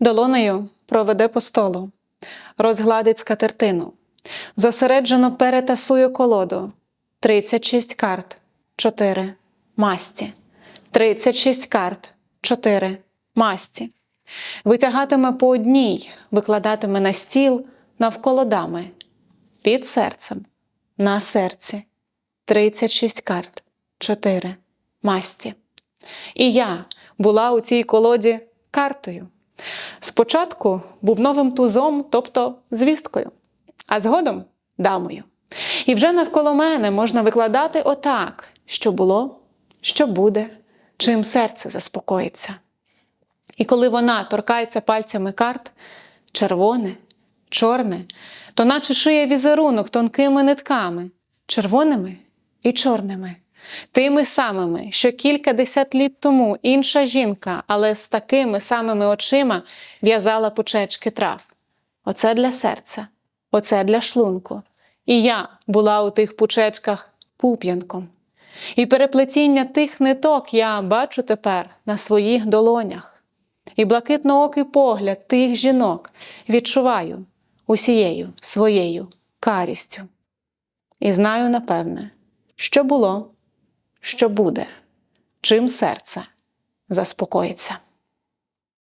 Долонею проведе по столу, розгладить скатертину, зосереджено перетасує колоду. 36 карт, 4 масті. 36 карт, 4 масті. Витягатиме по одній, викладатиме на стіл навколо дами, під серцем, на серці. 36 карт, 4 масті. І я була у цій колоді картою. Спочатку бубновим тузом, тобто звісткою, а згодом дамою. І вже навколо мене можна викладати отак, що було, що буде, чим серце заспокоїться. І коли вона торкається пальцями карт, червоне, чорне, то наче шиє візерунок тонкими нитками, червоними і чорними, тими самими, що кілька десят тому інша жінка, але з такими самими очима в'язала пучечки трав. Оце для серця, оце для шлунку. І я була у тих пучечках пуп'янком. І переплетіння тих ниток я бачу тепер на своїх долонях. І блакитноокий погляд тих жінок відчуваю усією своєю карістю. І знаю напевне, що було, що буде, чим серце заспокоїться.